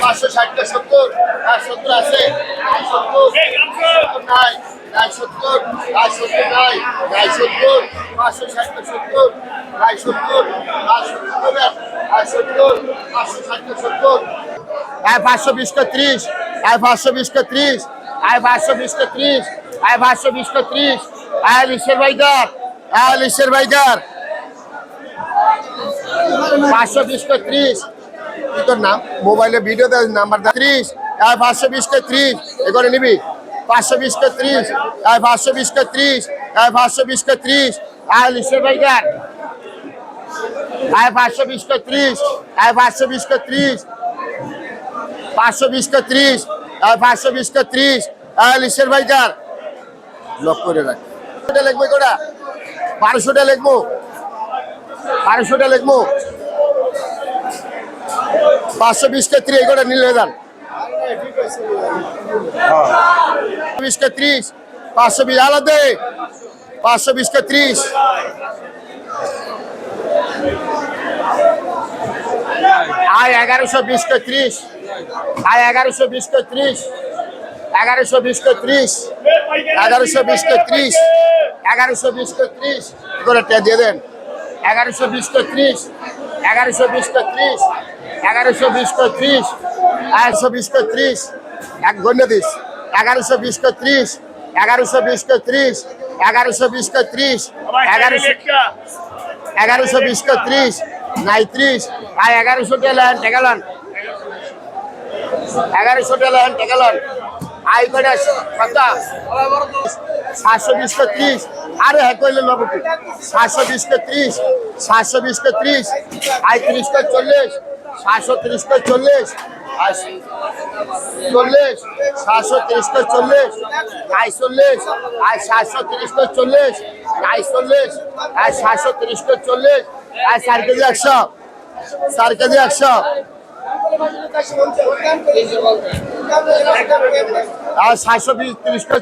পাঁচশো ষাটটা সত্তর হ্যাঁ সত্তর আছে সত্তর নাই নাই সত্তর নাই সত্তর নাই নাই সত্তর পাঁচশো ষাটটা সত্তর নাই সত্তর সত্তর দেবেন সত্তর পাঁচশো ষাটটা সত্তর হ্যাঁ পাঁচশো বিশটা ত্রিশ হ্যাঁ পাঁচশো বিশটা ত্রিশ হ্যাঁ পাঁচশো বিশটা ত্রিশ হ্যাঁ পাঁচশো বিশটা ত্রিশ হ্যাঁ লিশের বাইকার হ্যাঁ লিশের বাইকার পাঁচশো বিশটা ত্রিশ। কি তোর নাম? মোবাইলে ভিডিও দেয় নাম্বার দা ত্রিশ হ্যাঁ পাঁচশো বিশটা ত্রিশ। এ করে নিবি। পাঁচশো বিশটা ত্রিশ হ্যাঁ পাঁচশো বিশটা ত্রিশ হ্যাঁ পাঁচশো বিশটা ত্রিশ। হ্যাঁ লিশের বাইকার হ্যাঁ পাঁচশো বিশটা ত্রিশ হ্যাঁ পাঁচশো বিশটা ত্রিশ। পাঁচশো বিশটা ত্রিশ হ্যাঁ পাঁচশো বিশটা ত্রিশ। হ্যাঁ লিশের বাইকার লক করে রাখ। লিখব কোটা? বারোশোটা লিখব। বারোশোটা লিখব। পাঁচশো বিশটা ত্রিশ এগুলো নিলে যান বিশটা ত্রিশ পাঁচশো বিশ আলাদা পাঁচশো বিশটা ত্রিশ আয় এগারোশো বিশটা ত্রিশ আয় এগারোশো বিশটা ত্রিশ এগারোশো বিশটা ত্রিশ এগারোশো বিশটা ত্রিশ এগারোশো বিশটা ত্রিশ করে দিয়ে দেন এগারোশো বিশটা ত্রিশ এগারোশো বিশটা ত্রিশ এগারোশো বিশটা ত্রিশ এগারোশো বিশটা ত্রিশ এক গণ্য দিস এগারোশো বিশটা ত্রিশ এগারোশো বিশটা ত্রিশ এগারোশো বিশটা ত্রিশ এগারোশো এগারোশো বিশটা ত্রিশ নাই ত্রিশ আর এগারোশো টেলেন টেকালন এগারোশো টেলেন টেকালন আই করে কত সাতশো বিশটা ত্রিশ আরে হ্যাঁ কইলেন বাবু কি সাতশো বিশটা ত্রিশ সাতশো বিশটা ত্রিশ আই ত্রিশটা চল্লিশ সাতশো ত্রিশটা চল্লিশ। একশো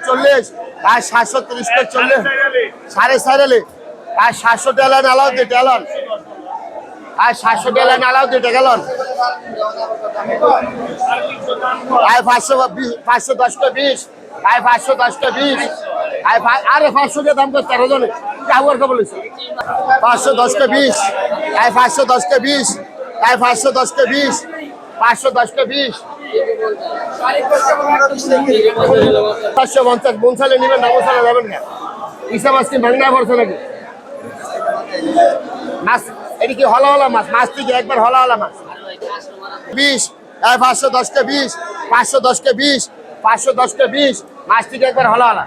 চল্লিশ সাতশো ত্রিশটা চল্লিশ। সাড়ে সাড়ে আর সাতশো টেলান আলাও দে টেলন আর সাতশো টেলান আলাও দে টেলন আর পাঁচশো পাঁচশো দশটা বিশ, আর পাঁচশো দশটা বিশ, আর আরে পাঁচশো দিয়ে দাম করতে আরও জনে? কাউর কে বলেছে পাঁচশো দশটা বিশ, আর পাঁচশো দশটা বিশ, আর পাঁচশো দশটা বিশ, পাঁচশো দশটা বিশ। পাঁচশো পঞ্চাশ বনসালে নেবেন না বনসালে যাবেন না। হিসাব আজকে ভাঙনা পড়ছে নাকি? মাছ এটি কি হলা হলা মাছ মাছ থেকে একবার হলা হলা মাছ? বিশ। পাঁচশো দশকে বিশ, পাঁচশো দশকে বিশ, পাঁচশো দশটা বিশ। মাছ থেকে একবার হলা হলা